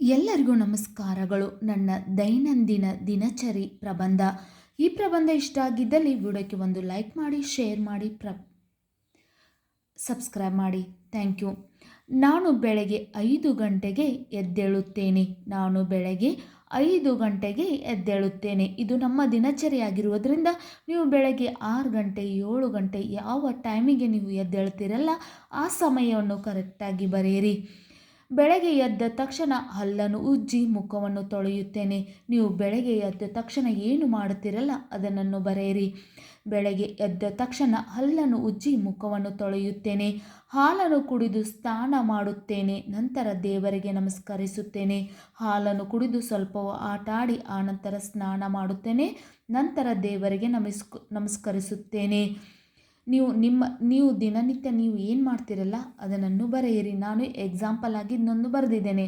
ಎಲ್ಲರಿಗೂ ನಮಸ್ಕಾರಗಳು. ನನ್ನ ದೈನಂದಿನ ದಿನಚರಿ ಪ್ರಬಂಧ. ಈ ಪ್ರಬಂಧ ಇಷ್ಟ ಆಗಿದ್ದಲ್ಲಿ ವಿಡಿಯೋಕ್ಕೆ ಒಂದು ಲೈಕ್ ಮಾಡಿ, ಶೇರ್ ಮಾಡಿ, ಪ್ರ ಸಬ್ಸ್ಕ್ರೈಬ್ ಮಾಡಿ. Thank you. ನಾನು ಬೆಳಗ್ಗೆ ಐದು ಗಂಟೆಗೆ ಎದ್ದೇಳುತ್ತೇನೆ. ನಾನು ಬೆಳಗ್ಗೆ ಐದು ಗಂಟೆಗೆ ಎದ್ದೇಳುತ್ತೇನೆ. ಇದು ನಮ್ಮ ದಿನಚರಿಯಾಗಿರುವುದರಿಂದ ನೀವು ಬೆಳಗ್ಗೆ ಆರು ಗಂಟೆ, ಏಳು ಗಂಟೆ ಯಾವ ಟೈಮಿಗೆ ನೀವು ಎದ್ದೇಳ್ತೀರಲ್ಲ ಆ ಸಮಯವನ್ನು ಕರೆಕ್ಟಾಗಿ ಬರೆಯಿರಿ. ಬೆಳಗ್ಗೆ ಎದ್ದ ತಕ್ಷಣ ಹಲ್ಲನ್ನು ಉಜ್ಜಿ ಮುಖವನ್ನು ತೊಳೆಯುತ್ತೇನೆ. ನೀವು ಬೆಳಗ್ಗೆ ಎದ್ದ ತಕ್ಷಣ ಏನು ಮಾಡುತ್ತೀರಲ್ಲ ಅದನ್ನು ಬರೆಯಿರಿ. ಬೆಳಗ್ಗೆ ಎದ್ದ ತಕ್ಷಣ ಹಲ್ಲನ್ನು ಉಜ್ಜಿ ಮುಖವನ್ನು ತೊಳೆಯುತ್ತೇನೆ. ಹಾಲನ್ನು ಕುಡಿದು ಸ್ನಾನ ಮಾಡುತ್ತೇನೆ. ನಂತರ ದೇವರಿಗೆ ನಮಸ್ಕರಿಸುತ್ತೇನೆ. ಹಾಲನ್ನು ಕುಡಿದು ಸ್ವಲ್ಪ ಆಟ ಆಡಿ ಆನಂತರ ಸ್ನಾನ ಮಾಡುತ್ತೇನೆ. ನಂತರ ದೇವರಿಗೆ ನಮಸ್ಕ ನಮಸ್ಕರಿಸುತ್ತೇನೆ. ನೀವು ನಿಮ್ಮ, ನೀವು ದಿನನಿತ್ಯ ನೀವು ಏನು ಮಾಡ್ತೀರಲ್ಲ ಅದನ್ನು ಬರೆಯಿರಿ. ನಾನು ಎಕ್ಸಾಂಪಲ್ ಆಗಿ ಇನ್ನೊಂದು ಬರೆದಿದ್ದೇನೆ.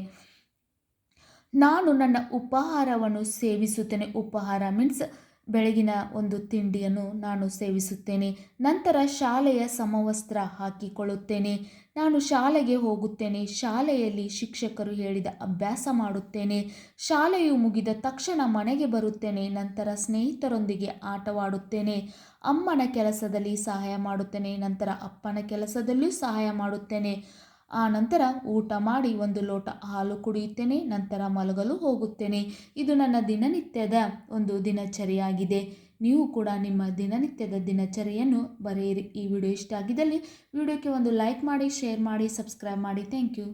ನಾನು ನನ್ನ ಉಪಹಾರವನ್ನು ಸೇವಿಸುತ್ತೇನೆ. ಉಪಹಾರ ಮೀನ್ಸ್ ಬೆಳಗಿನ ಒಂದು ತಿಂಡಿಯನ್ನು ನಾನು ಸೇವಿಸುತ್ತೇನೆ. ನಂತರ ಶಾಲೆಯ ಸಮವಸ್ತ್ರ ಹಾಕಿಕೊಳ್ಳುತ್ತೇನೆ. ನಾನು ಶಾಲೆಗೆ ಹೋಗುತ್ತೇನೆ. ಶಾಲೆಯಲ್ಲಿ ಶಿಕ್ಷಕರು ಹೇಳಿದ ಅಭ್ಯಾಸ ಮಾಡುತ್ತೇನೆ. ಶಾಲೆಯು ಮುಗಿದ ತಕ್ಷಣ ಮನೆಗೆ ಬರುತ್ತೇನೆ. ನಂತರ ಸ್ನೇಹಿತರೊಂದಿಗೆ ಆಟವಾಡುತ್ತೇನೆ. ಅಮ್ಮನ ಕೆಲಸದಲ್ಲಿ ಸಹಾಯ ಮಾಡುತ್ತೇನೆ. ನಂತರ ಅಪ್ಪನ ಕೆಲಸದಲ್ಲೂ ಸಹಾಯ ಮಾಡುತ್ತೇನೆ. ಆ ನಂತರ ಊಟ ಮಾಡಿ ಒಂದು ಲೋಟ ಹಾಲು ಕುಡಿಯುತ್ತೇನೆ, ನಂತರ ಮಲಗಲು ಹೋಗುತ್ತೇನೆ. ಇದು ನನ್ನ ದಿನನಿತ್ಯದ ಒಂದು ದಿನಚರಿಯಾಗಿದೆ. ನೀವು ಕೂಡ ನಿಮ್ಮ ದಿನನಿತ್ಯದ ದಿನಚರಿಯನ್ನು ಬರೆಯಿರಿ. ಈ ವಿಡಿಯೋ ಇಷ್ಟ ಆಗಿದ್ದಲ್ಲಿ ವಿಡಿಯೋಕ್ಕೆ ಒಂದು ಲೈಕ್ ಮಾಡಿ, ಶೇರ್ ಮಾಡಿ, ಸಬ್ಸ್ಕ್ರೈಬ್ ಮಾಡಿ. Thank you.